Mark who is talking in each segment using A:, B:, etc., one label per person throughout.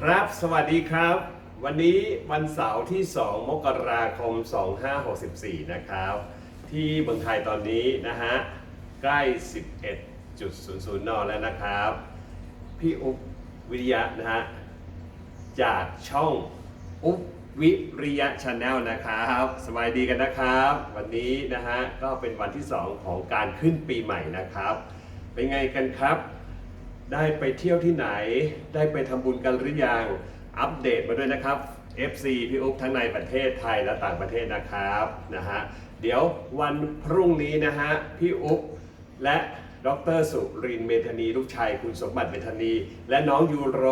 A: ครับสวัสดีครับ วันนี้วันเสาร์ที่ 2 มกราคม 2564 นะครับ ที่เมืองไทยตอนนี้นะฮะ ใกล้ 11.00 น แล้วนะครับ พี่อุ๊บวิริยะนะฮะ จากช่องอุ๊บวิริยะชาแนลนะครับสบายดีกันนะครับ วันนี้นะฮะ ก็เป็นวันที่ 2 ของการขึ้นปีใหม่นะครับ เป็นไงกันครับ ได้ไปเที่ยวที่ไหน ได้ไปทำบุญกันหรือยัง อัปเดตมาด้วยนะครับ FC พี่อุ๊บทั้งในประเทศไทยและต่างประเทศนะครับนะฮะเดี๋ยววันพรุ่งนี้นะฮะพี่อุ๊บและดรสุรินเมธานีลูกชายคุณสมบัติเมธานี และน้องยูโร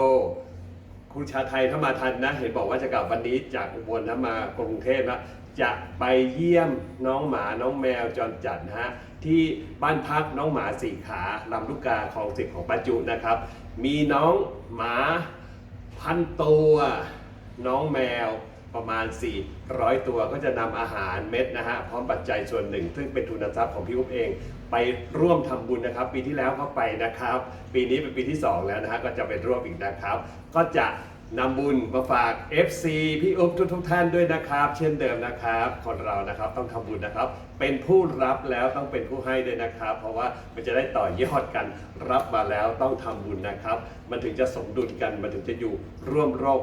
A: คุณชาไทยถ้ามาทันนะ เห็นบอกว่าจะกลับวันนี้จากอุบลนะมากรุงเทพนะ จะไปเยี่ยมน้องหมาน้องแมวจรจัดนะฮะที่บ้านพักน้องหมาสี่ขาลำลูกกาคลองสิบของป้าจุนะครับ มีน้องหมาพันตัวน้องแมวประมาณ 400 ตัวก็จะนำอาหารเม็ดนะฮะพร้อมปัจจัยส่วนหนึ่ง ซึ่งเป็นทุนทรัพย์ของพี่อุ๊บเอง ไปร่วมทำบุญนะครับ ปีที่แล้วก็ไปนะครับ ปีนี้เป็นปีที่ 2 แล้วนะฮะก็จะไปร่วมอีกนะครับ ก็จะ นำบุญมาฝาก FC พี่อุ๊บทุกทุกท่านด้วยนะครับ เช่นเดิมนะครับ คนเรานะครับต้องทำบุญนะครับ เป็นผู้รับแล้วต้องเป็นผู้ให้ด้วยนะครับ เพราะว่ามันจะได้ต่อยอดกันรับมาแล้วต้องทำบุญนะครับ มันถึงจะสมดุลกันมันถึงจะอยู่ร่วมโรค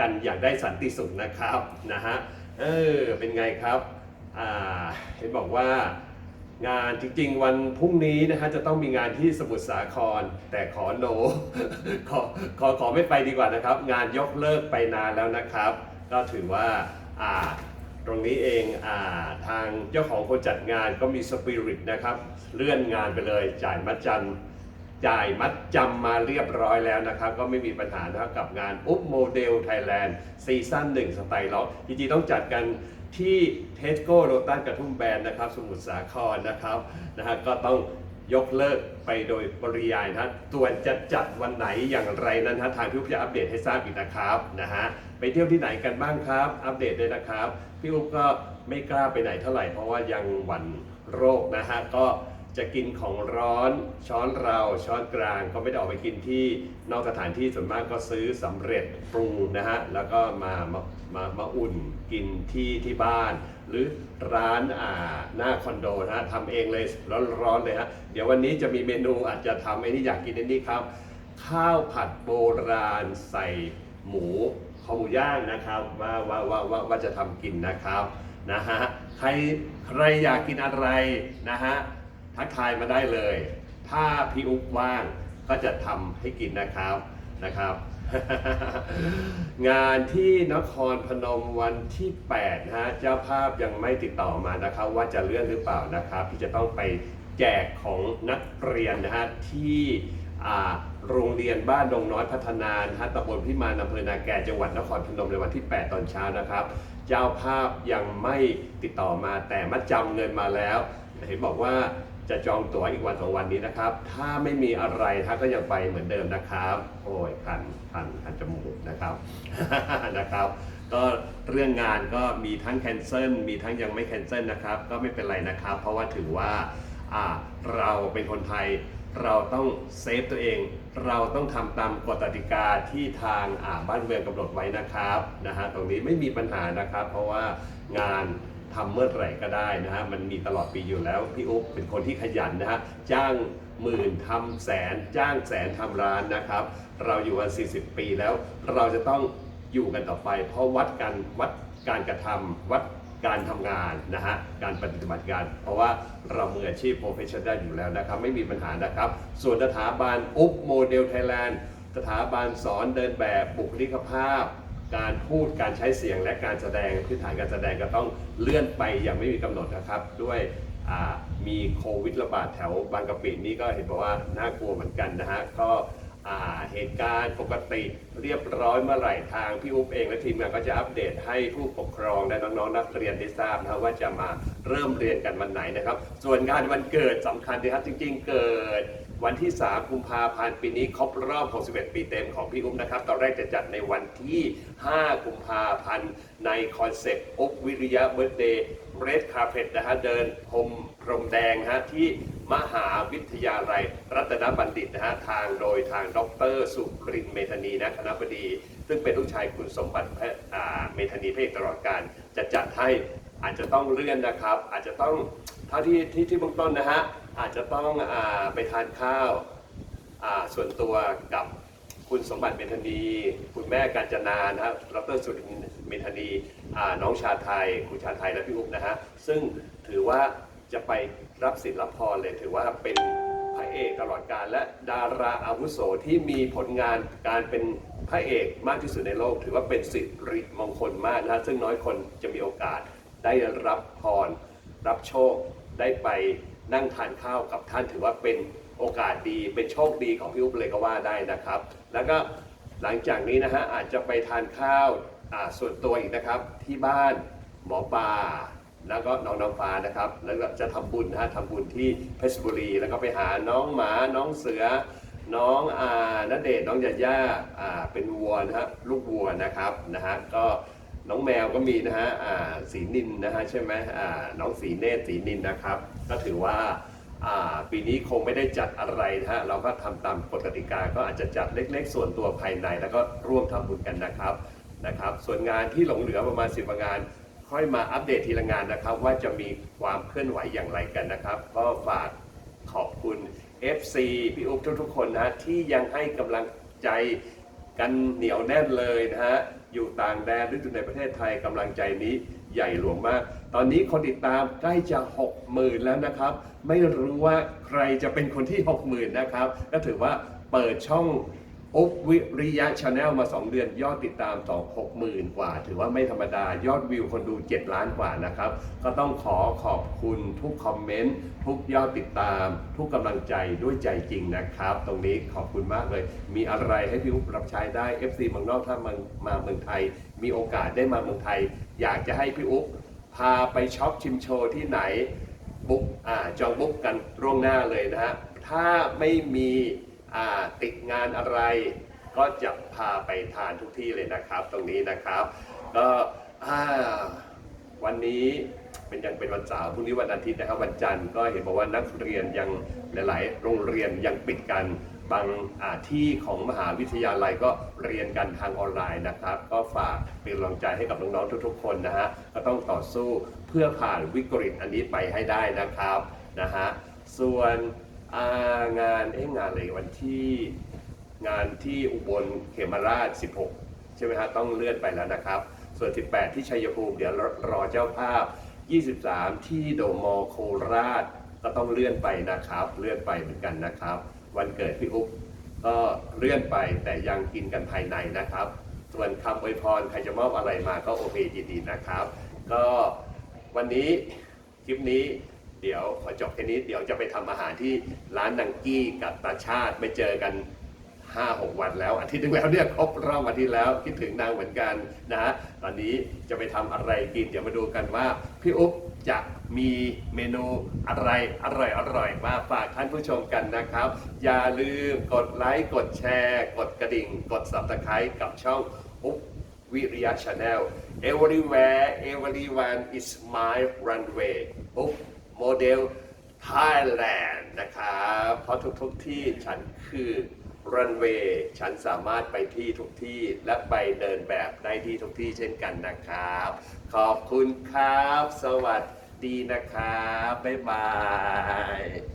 A: กันอย่างได้สันติสุขนะครับนะฮะเออเป็นไงครับอ่าเห็นบอกว่า งานจริงๆ วันพรุ่งนี้นะฮะจะต้องมีงานที่สมุทรสาคร แต่ขอโน ขอขอขอไม่ไปดีกว่านะครับ งานยกเลิกไปนานแล้วนะครับ ก็ถือว่าอ่าตรงนี้เองอ่าทางเจ้าของคนจัดงานก็มีสปิริตนะครับ เลื่อนงานไปเลยจ่ายมัดจำ จ่ายมัดจำมาเรียบร้อยแล้วนะครับ ก็ไม่มีปัญหานะครับกับงานอุ๊บโมเดลไทยแลนด์ซีซั่นหนึ่งสไตล์ล็อกจริงๆต้องจัดกันที่เทสโก้โรตันกระทุ่มแบนนะครับ สมุทรสาครนะครับนะฮะก็ต้องยกเลิกไปโดยปริยายนะตัวนจะจัดวันไหนอย่างไรนั้นฮะทางพี่อุ๊บจะอัปเดตให้ทราบอีกนะครับนะฮะไปเที่ยวที่ไหนกันบ้างครับ อัปเดตเลยนะครับ พี่อุ๊บก็ไม่กล้าไปไหนเท่าไหร่เพราะว่ายังหวั่นโรคนะฮะก็ จะกินของร้อนช้อนเราช้อนกลาง ก็ไม่ได้ออกไปกินที่นอกสถานที่ส่วนมากก็ซื้อสำเร็จปรุงนะฮะแล้วก็มามามามาอุ่นกินที่ที่บ้าน หรือร้านอ่าหน้าคอนโดนะฮะทำเองเลยร้อนๆเลยฮะเดี๋ยววันนี้จะมีเมนูอาจจะทำไอ้นี่อยากกินไอ้นี่ครับ ข้าวผัดโบราณใส่หมูคอหมูย่างนะครับว่าว่าว่าว่าว่าจะทำกินนะครับนะฮะใครใครอยากกินอะไรนะฮะ ทักทายมาได้เลย ถ้าพี่อุ๊บว่างก็จะทำให้กินนะครับนะครับ งานที่นครพนมวันที่8นะฮะเจ้าภาพยังไม่ติดต่อมานะครับ ว่าจะเลื่อนหรือเปล่านะครับ ที่จะต้องไปแจกของนักเรียนนะฮะที่โรงเรียนบ้านดงน้อยพัฒนานะฮะตำบลพิมานอำเภอนาแก่จังหวัดนครพนมในวันที่ 8 ตอนเช้านะครับ เจ้าภาพยังไม่ติดต่อมาแต่มัดจำเงินมาแล้วเห็นบอกว่า จะจองตั๋วอีกวันสองวันนี้นะครับ ถ้าไม่มีอะไรท่านก็ยังไปเหมือนเดิมนะครับ โอ้ยคันคันคันจมูกนะครับนะครับ ก็เรื่องงานก็มีทั้งแคนเซิลมีทั้งยังไม่แคนเซิลนะครับ ก็ไม่เป็นไรนะครับ เพราะว่าถือว่าเราเป็นคนไทยเราต้องเซฟตัวเอง เราต้องทำตามกฎกติกาที่ทางบ้านเมืองกำหนดไว้นะครับนะฮะตรงนี้ไม่มีปัญหานะครับ เพราะว่างาน ทำเมื่อไหร่ก็ได้นะฮะมันมีตลอดปีอยู่แล้ว พี่อุ๊บเป็นคนที่ขยันนะฮะจ้างหมื่นทำแสนจ้างแสนทำร้านนะครับ เราอยู่กัน 40 ปีแล้ว เราจะต้องอยู่กันต่อไป เพราะวัดการวัดการกระทำวัดการทำงานนะฮะการปฏิบัติงานเพราะว่าเรามืออาชีพโปรเฟชชั่นได้อยู่แล้วนะครับ ไม่มีปัญหานะครับ ส่วนสถาบันอุ๊บโมเดลไทยแลนด์สถาบันสอนเดินแบบบุคลิกภาพ การพูดการใช้เสียงและการแสดงพื้นฐานการแสดงก็ต้องเลื่อนไปอย่างไม่มีกำหนดนะครับ ด้วยมีโควิดระบาดแถวบางกะปินี่ก็เห็นบอกว่าน่ากลัวเหมือนกันนะฮะก็เหตุการณ์ปกติเรียบร้อยเมื่อไหร่ทางพี่อุ๊บเองและทีมงานก็จะอัปเดตให้ผู้ปกครองและน้องๆนักเรียนได้ทราบนะว่าจะมาเริ่มเรียนกันวันไหนนะครับ ส่วนงานวันเกิดสำคัญนะครับจริง ๆ เกิด วันที่ 3 กุมภาพันธ์ปีนี้ครบรอบ 61 ปีเต็มของพี่อุ๊บนะครับ ตอนแรกจะจัดในวันที่ 5 กุมภาพันธ์ ในคอนเซปต์อุ๊บวิริยะเบิร์ดเดย์เรดคาร์เพตนะฮะเดินพรมพรมแดงฮะที่มหาวิทยาลัยรัตนบัณฑิตนะฮะทางโดยทางดร สุรินทรเมธานีนะคณะบดี ซึ่งเป็นลูกชายคุณสมบัติเมธานีพระเอกตลอดการจะจัดให้อาจจะต้องเลื่อนนะครับ อาจจะต้องเท่าที่ที่ที่เบื้องต้นนะฮะ อาจจะต้องอไปทานข้าวาส่วนตัวกับคุณสมบัติเมธานี คุณแม่กาญจนานะครับดรสุรินเมธานีน้องชาไทยคุณชาไทยและพี่อุ๊บนะฮะ ซึ่งถือว่าจะไปรับสิทธิ์รับพรเลยถือว่าเป็นพระเอกตลอดกาลและดาราอาวุโสที่มีผลงานการเป็นพระเอกมากที่สุดในโลก ถือว่าเป็นสิริมงคลมากนะฮะซึ่งน้อยคนจะมีโอกาสได้รับพร รับโชคได้ไป นั่งทานข้าวกับท่านถือว่าเป็นโอกาสดีเป็นโชคดีของพี่อุ๊บเลยก็ว่าได้นะครับ แล้วก็หลังจากนี้นะฮะอาจจะไปทานข้าวาส่วนตัวอีกนะครับ ที่บ้านหมอปลาแล้วก็น้องน้ำฟ้านะครับ แล้วก็จะทำบุญนะฮะทำบุญที่เพชรบุรี แล้วก็ไปหาน้องหมาน้องเสือ น้องอ่านเดชน์น้องยาย่าอ่าเป็นวัวนะฮะลูกวัวนะครับนะฮะก็ น้องแมวก็มีนะฮะอ่าสีนินนะฮะใช่ไหมอ่าน้องสีเนตรสีนินนะครับ ก็ถือว่าอ่าปีนี้คงไม่ได้จัดอะไรนะฮะเราก็ทำตามกฎกติกาก็อาจจะจัดเล็ก ๆ ส่วนตัวภายใน แล้วก็ร่วมทำบุญกันนะครับนะครับ ส่วนงานที่หลงเหลือประมาณ10งาน ค่อยมาอัปเดตทีละงานนะครับ ว่าจะมีความเคลื่อนไหวอย่างไรกันนะครับ ก็ฝากขอบคุณ FC พี่อุ๊บทุกๆคนนะฮะที่ยังให้กำลังใจ กันเหนียวแน่นเลยนะฮะ อยู่ต่างแดนหรืออยู่ในประเทศไทยกำลังใจนี้ใหญ่หลวงมาก ตอนนี้คนติดตามใกล้จะ6 0,000แล้วนะครับ ไม่รู้ว่าใครจะเป็นคนที่ 60,000นะครับ ก็ถือว่าเปิดช่อง อุ๊บวิริยะชาแนลมา 2 เดือน ยอดติดตามต่อ60,000 กว่า ถือว่าไม่ธรรมดายอดวิวคนดู 7 ล้านกว่านะครับ ก็ต้องขอขอบคุณทุกคอมเมนต์ทุกยอดติดตาม ทุกกำลังใจด้วยใจจริงนะครับ ตรงนี้ขอบคุณมากเลย มีอะไรให้พี่อุ๊บรับใช้ได้ FC เมืองนอกถ้ามามาเมืองไทย มีโอกาสได้มาเมืองไทย อยากจะให้พี่อุ๊บพาไปช็อปชิมโชว์ที่ไหนบุ๊กอ่าจองบุ๊กกันร่วงหน้าเลยนะฮะถ้าไม่มี ติดงานอะไร ก็จะพาไปทานทุกที่เลยนะครับ ตรงนี้นะครับก็วันนี้เป็นยังเป็นวันเสาร์พรุ่งนี้วันอาทิตย์นะครับวันจันทร์ก็เห็นบอกว่านักเรียนยังหลาย ๆ โรงเรียนยังปิดกันบางาที่ของมหาวิทยาลัยก็เรียนกันทางออนไลน์นะครับ ก็ฝากเป็นกำลังใจให้กับน้องๆทุก ๆ คนนะฮะก็ต้องต่อสู้เพื่อผ่านวิกฤตอันนี้ไปให้ได้นะครับนะฮะส่วนางานเอ๊ะงานอะไรวันที่งานที่อุบลเขมราช 16 ใช่ไหมฮะต้องเลื่อนไปแล้วนะครับ ส่วน 18 ที่ชัยภูมิเดี๋ยวรอเจ้าภาพ 23 ที่โดมอโคราช ก็ต้องเลื่อนไปนะครับ เลื่อนไปเหมือนกันนะครับ วันเกิดพี่อุ๊บก็เลื่อนไปแต่ยังกินกันภายในนะครับ ส่วนคำอวยพรใครจะมอบอะไรมาก็โอเคดีๆนะครับ ก็วันนี้คลิปนี้ เดี๋ยวขอจบแค่นี้เดี๋ยวจะไปทำอาหารที่ร้านนังกี้กับตาชาติไปเจอกันห้าหกวันแล้ว อาทิตย์นึงแล้วเนี่ยครบรอบอาทิตย์แล้วคิดถึงนางเหมือนกันนะฮะตอนนี้จะไปทำอะไรกิน เดี๋ยวมาดูกันว่าพี่อุ๊บจะมีเมนูอะไรอร่อยอร่อยมาฝากท่านผู้ชมกันนะครับ อย่าลืมกดไลค์กดแชร์ กดกระดิ่ง กด subscribe กับช่องอุ๊บวิริยะ Channel everywhere everyone is my runway อุ๊บ โมเดลไทยแลนด์นะครับเพราะทุกทุกที่ฉันคือรันเวย์ฉันสามารถไปที่ทุกที่และไปเดินแบบได้ที่ทุกที่เช่นกันนะครับ ขอบคุณครับ สวัสดีนะครับ บ๊ายบาย